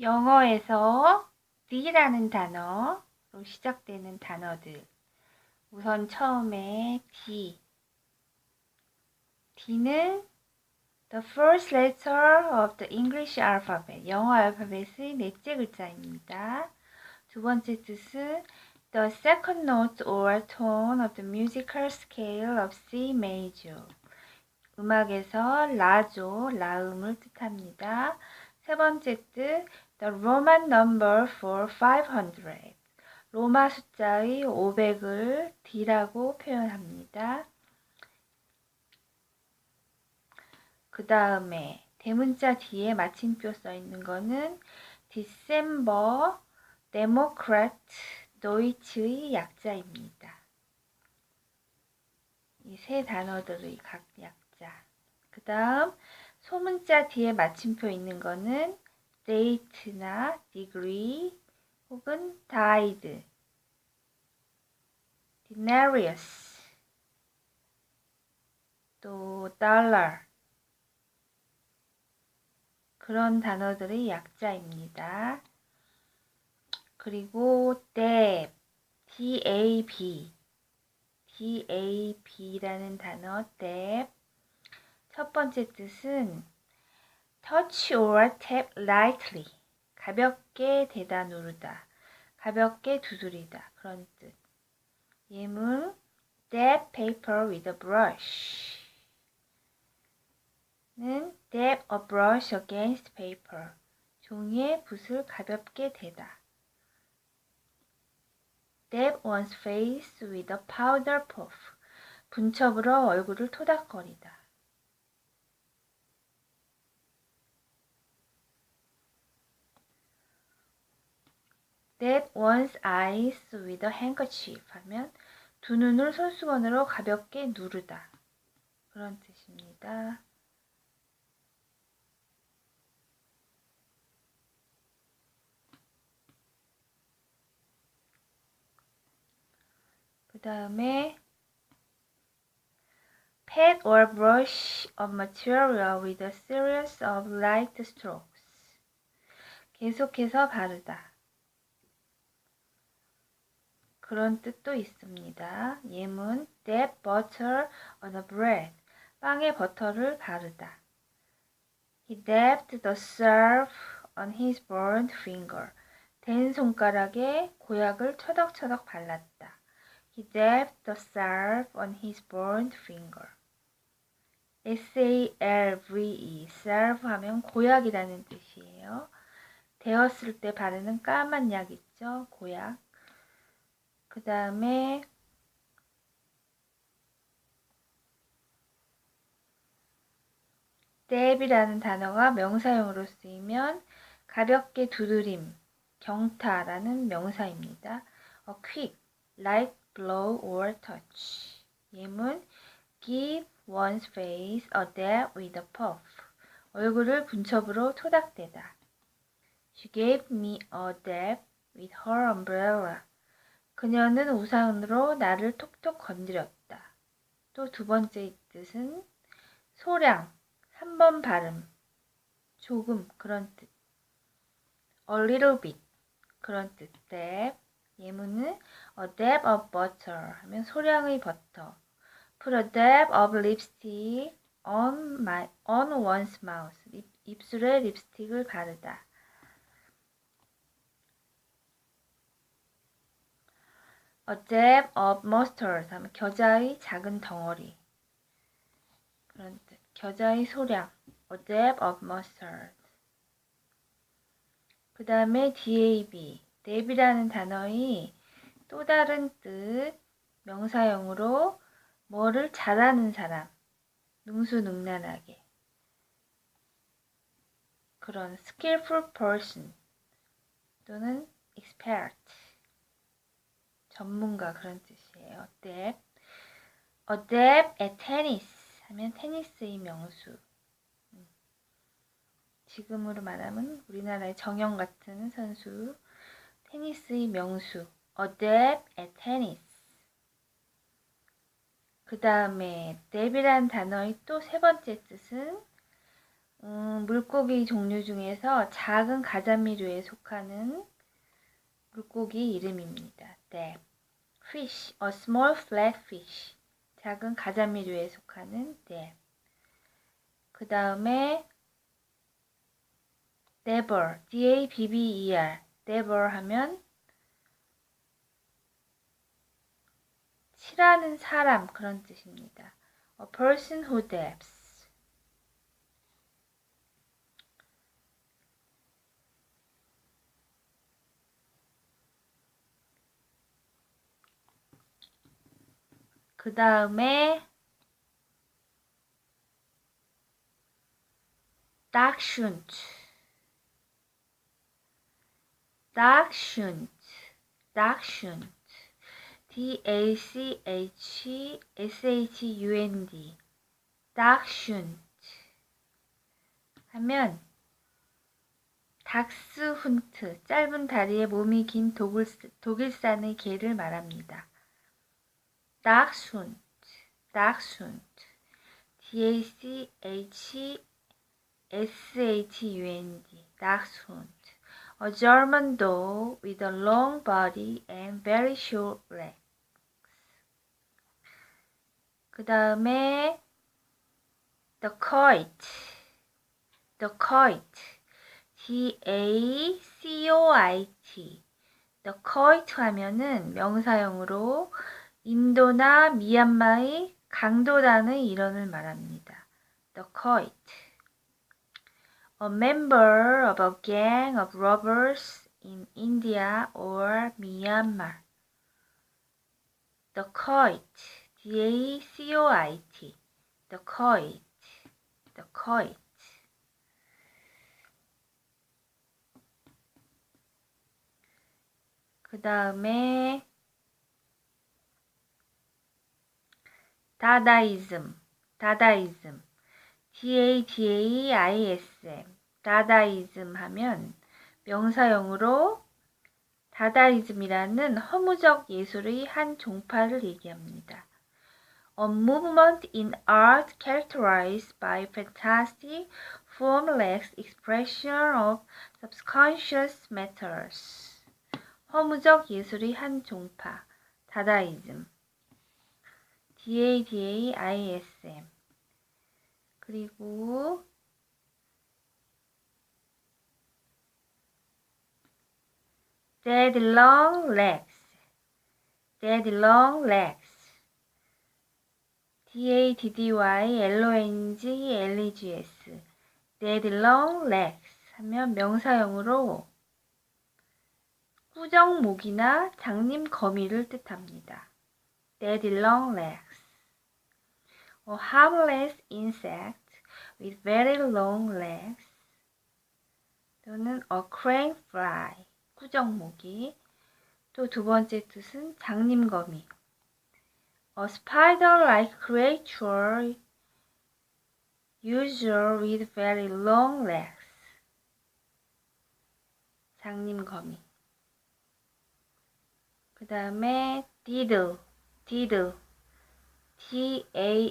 영어에서 D라는 단어로 시작되는 단어들. 우선 처음에 D. D는 the first letter of the English alphabet. 영어 알파벳의 넷째 글자입니다. 두 번째 뜻은 the second note or tone of the musical scale of C major. 음악에서 라조, 라음을 뜻합니다. 세 번째 뜻 The Roman number for 500. 로마 숫자의 500을 D라고 표현합니다. 그 다음에 대문자 뒤에 마침표 써 있는 거는 December Democrat Deutsch의 약자입니다. 이 세 단어들의 각 약자. 그 다음 소문자 뒤에 마침표 있는 거는 date나 degree 혹은 died, denarius, 또 dollar 그런 단어들의 약자입니다. 그리고 dab, dab, dab라는 단어 dab 첫 번째 뜻은 touch or tap lightly. 가볍게 대다 누르다. 가볍게 두드리다. 그런 뜻. 예문 dab paper with a brush. 는 dab a brush against paper. 종이에 붓을 가볍게 대다. dab one's face with a powder puff. 분첩으로 얼굴을 토닥거리다. That one's eyes with a handkerchief 하면 두 눈을 손수건으로 가볍게 누르다. 그런 뜻입니다. 그 다음에 pat or brush of material with a series of light strokes. 계속해서 바르다. 그런 뜻도 있습니다. 예문 dab butter on a bread. 빵에 버터를 바르다. He dabbed the serve on his burned finger. 댄 손가락에 고약을 처덕처덕 발랐다. He dabbed the serve on his burned finger. S-A-L-V-E, serve 하면 고약이라는 뜻이에요. 데었을 때 바르는 까만 약 있죠? 고약. 그 다음에 뎁이라는 단어가 명사용으로 쓰이면 가볍게 두드림, 경타라는 명사입니다. A quick, light blow or touch. 예문 give one's face a dab with a puff. 얼굴을 분첩으로 토닥대다. She gave me a dab with her umbrella. 그녀는 우산으로 나를 톡톡 건드렸다. 또 두 번째 뜻은 소량, 한번 발음, 조금 그런 뜻. A little bit 그런 뜻. dab 예문은 a dab of butter 하면 소량의 버터. Put a dab of lipstick on my on one's mouth. 입, 입술에 립스틱을 바르다. A dab of mustard 겨자의 작은 덩어리. 그런 뜻. 겨자의 소량. A dab of mustard. 그 다음에 dab. dab이라는 단어의 또 다른 뜻. 명사형으로 뭐를 잘하는 사람. 능수능란하게. 그런 skillful person 또는 expert. 전문가 그런 뜻이에요. A dab at tennis 하면 테니스의 명수. 음. 지금으로 말하면 우리나라의 정영 같은 선수. 테니스의 명수. Dab at tennis. 그 다음에 dab이란 단어의 또 세 번째 뜻은 음, 물고기 종류 중에서 작은 가자미류에 속하는 물고기 이름입니다. dab. Fish, a small flat fish. 작은 가자미류에 속하는 dab. 그 다음에 dabber, d-a-b-b-e-r, dabber 하면 칠하는 사람 그런 뜻입니다. A person who dabs. 그 다음에 Dachshund. Dachshund. Dachshund. D-A-C-H-S-H-U-N-D. Dachshund. 하면 닥스훈트, 짧은 다리에 몸이 긴 독일, 독일산의 개를 말합니다. Dachshund. Dachshund. D-A-C-H S-H-U-N-D, dachshund. A German dog with a long body and very short legs. 그 다음에 the kite, the kite, D-A-C-O-I-T. the kite 하면은 명사형으로 인도나 미얀마의 강도단의 일원을 말합니다. the kite. a member of a gang of robbers in India or Myanmar. The coit, D-A-C-O-I-T, the coit, the coit. 그 다음에 다다이즘, 다다이즘. D-A-D-A-I-S-M, 다다이즘 하면 명사형으로 다다이즘이라는 허무적 예술의 한 종파를 얘기합니다. A movement in art characterized by fantastic, formless expression of subconscious matters. 허무적 예술의 한 종파, 다다이즘. D-A-D-A-I-S-M. 그리고 dead long legs, dead long legs, D-A-D-D-Y-L-O-N-G-L-E-G-S, dead long legs 하면 명사형으로 꾸정목이나 장님 거미를 뜻합니다. Dead long legs. A harmless insect with very long legs 또는 a crane fly 꾸정모기 또 두 번째 뜻은 장님거미 a spider-like creature usual with very long legs 장님거미 그 다음에 diddle diddle D-A-E-D-A-L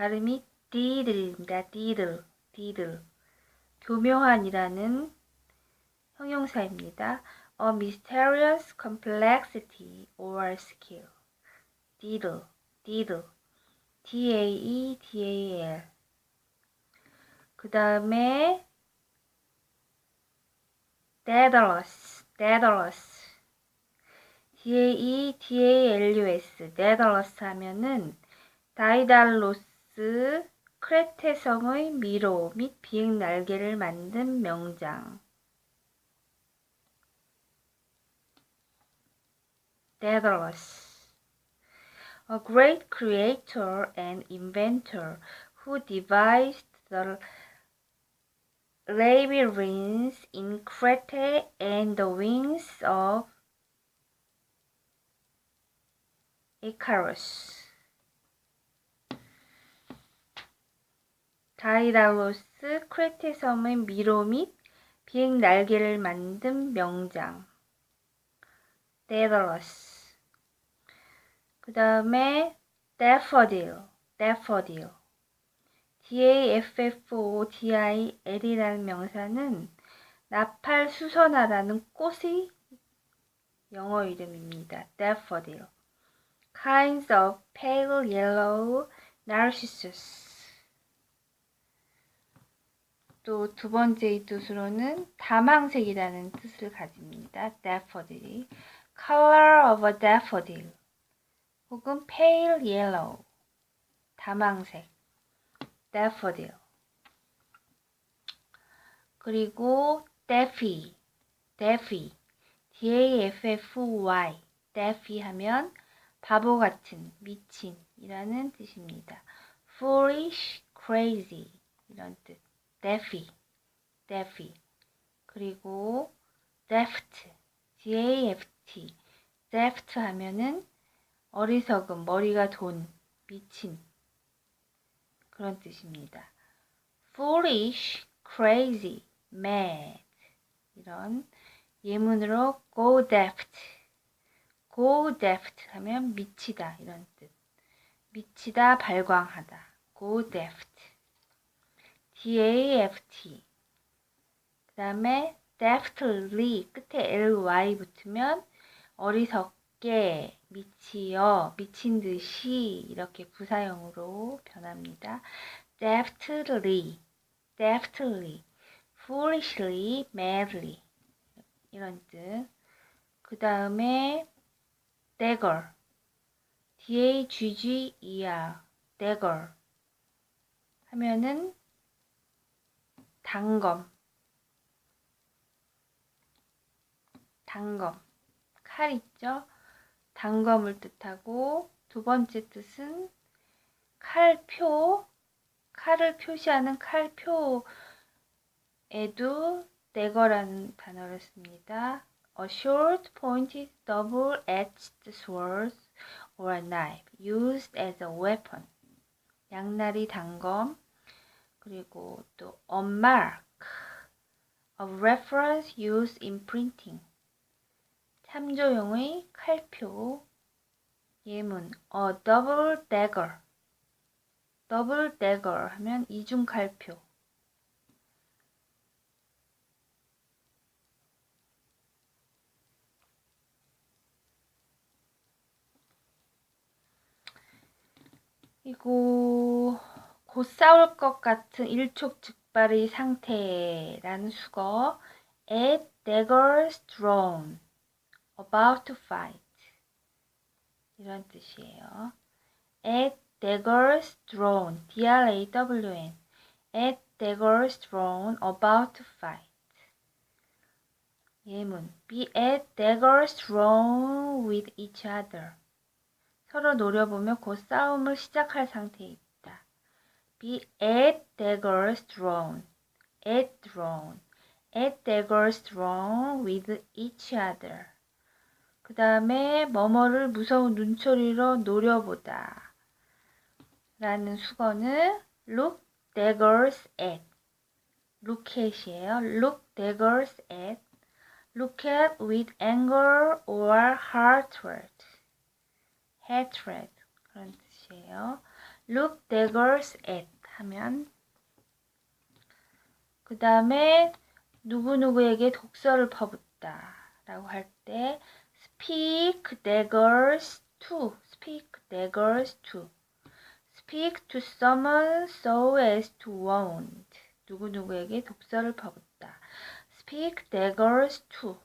발음이 디들입니다. 디들, 디들. 교묘한이라는 형용사입니다. A mysterious complexity or skill. 디들, 디들. D-A-E-D-A-L. 그 다음에 daedalus, daedalus. D-A-E-D-A-L-U-S, daedalus 하면은 다이달로스 크레테성의 미로 및 비행 날개를 만든 명장. Daedalus, a great creator and inventor who devised the labyrinths in Crete and the wings of Icarus. 다이다로스 크레테 섬의 미로 및 비행 날개를 만든 명장. 데더러스. 그 다음에 daffodil, daffodil. daffodil이라는 명사는 나팔 수선화라는 꽃의 영어 이름입니다. daffodil. Kinds of pale yellow narcissus. 또 두 번째 뜻으로는 다망색이라는 뜻을 가집니다. daffodil이 color of a daffodil 혹은 pale yellow 다망색 daffodil 그리고 daffy daffy d-a-f-f-y daffy 하면 바보 같은 미친이라는 뜻입니다. foolish crazy 이런 뜻 daffy daffy 그리고 daft d-a-f-t daft 하면은 어리석음 머리가 돈 미친 그런 뜻입니다. foolish, crazy, mad 이런 예문으로 go daft, go daft 하면 미치다 이런 뜻. 미치다, 발광하다. go daft. D-A-F-T. 그 다음에 deftly 끝에 ly 붙으면 어리석게, 미치어, 미친 듯이 이렇게 부사형으로 변합니다. deftly, deftly, foolishly, madly 이런 뜻. 그 다음에 dagger, d-a-g-g-e-r, dagger. 하면은 단검, 단검, 칼 있죠? 단검을 뜻하고 두 번째 뜻은 칼표, 칼을 표시하는 칼표에도 dagger라는 단어를 씁니다. A short pointed double-edged sword or a knife used as a weapon. 양날이 단검 그리고 또 a mark of reference used in printing. 참조용의 칼표 예문 a double dagger double dagger 하면 이중 칼표 이거 곧 싸울 것 같은 일촉즉발의 상태라는 수거 at daggers drawn about to fight 이런 뜻이에요. at daggers drawn D-R-A-W-N at daggers drawn about to fight 예문 be at daggers drawn with each other 서로 노려보며 곧 싸움을 시작할 상태에 있다. be at daggers drawn at drawn at daggers drawn with each other 그 다음에 뭐뭐를 무서운 눈초리로 노려보다 라는 수거는 look daggers at look at이에요. look daggers at look at with anger or hatred hatred 그런 뜻이에요. look daggers at 하면 그 다음에 누구누구에게 독서를 퍼붓다 라고 할 때 speak daggers to speak daggers to speak to someone so as to wound 누구누구에게 독서를 퍼붓다 speak daggers to